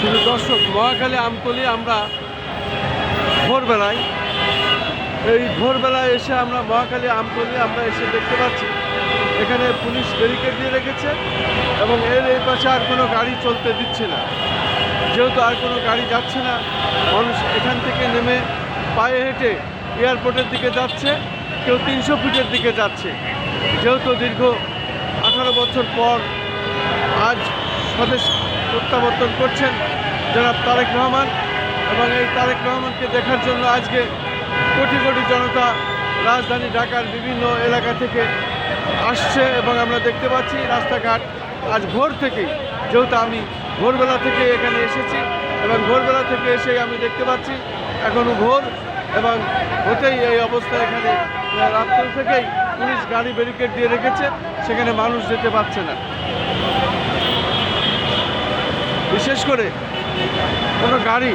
মহাখালী আমতলি আমরা ভোরবেলায়, এই ভোরবেলায় এসে আমরা মহাখালী আমতলি আমরা এসে দেখতে পাচ্ছি। এখানে পুলিশ ব্যারিকেড দিয়ে রেখেছে এবং এর এই পাশে আর কোনো গাড়ি চলতে দিচ্ছে না। যেহেতু আর কোনো গাড়ি যাচ্ছে না, মানুষ এখান থেকে নেমে পায়ে হেঁটে এয়ারপোর্টের দিকে যাচ্ছে, কেউ তিনশো ফিটের দিকে যাচ্ছে। যেহেতু দীর্ঘ আঠারো বছর পর আজ স্বদেশ প্রত্যাবর্তন করছেন জনাব তারেক রহমান এবং এই তারেক রহমানকে দেখার জন্য আজকে কোটি কোটি জনতা রাজধানী ঢাকার বিভিন্ন এলাকা থেকে আসছে এবং আমরা দেখতে পাচ্ছি রাস্তাঘাট আজ ভোর থেকে যেহেতু আমি ভোরবেলা থেকে এখানে এসেছি এবং ভোরবেলা থেকে এসে আমি দেখতে পাচ্ছি এখনও ভোর এবং হতেই এই অবস্থা এখানে রাত্র থেকেই পুলিশ গাড়ি ব্যারিকেড দিয়ে রেখেছে, সেখানে মানুষ যেতে পারছে না। বিশেষ করে কোনো গাড়ি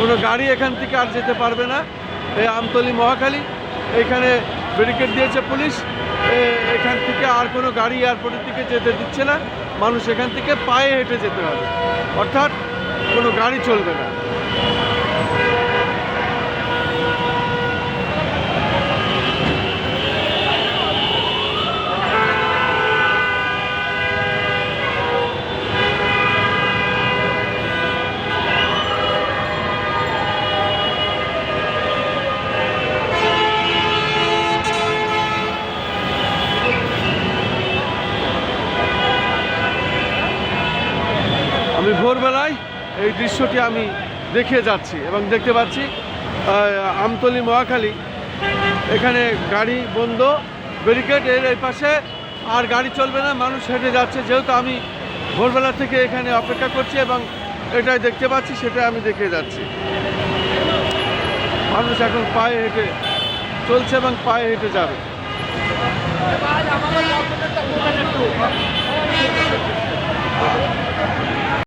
কোনো গাড়ি এখান থেকে আর যেতে পারবে না। এই আমতলি মহাখালী, এখানে ব্যারিকেড দিয়েছে পুলিশ। এখান থেকে আর কোনো গাড়ি এয়ারপোর্টের দিকে যেতে দিচ্ছে না। মানুষ এখান থেকে পায়ে হেঁটে যেতে হবে। অর্থাৎ কোনো গাড়ি চলবে না। ভোরবেলায় এই দৃশ্যটি আমি দেখে যাচ্ছি এবং দেখতে পাচ্ছি আমতলি মহাখালী। এখানে গাড়ি বন্ধ ব্যারিকেড এর এই পাশে আর গাড়ি চলবে না, মানুষ হেঁটে যাচ্ছে। যেহেতু আমি ভোরবেলা থেকে এখানে অপেক্ষা করছি এবং এটাই দেখতে পাচ্ছি সেটা আমি দেখে যাচ্ছি। মানুষ এখন পায়ে হেঁটে চলছে এবং পায়ে হেঁটে যাবে।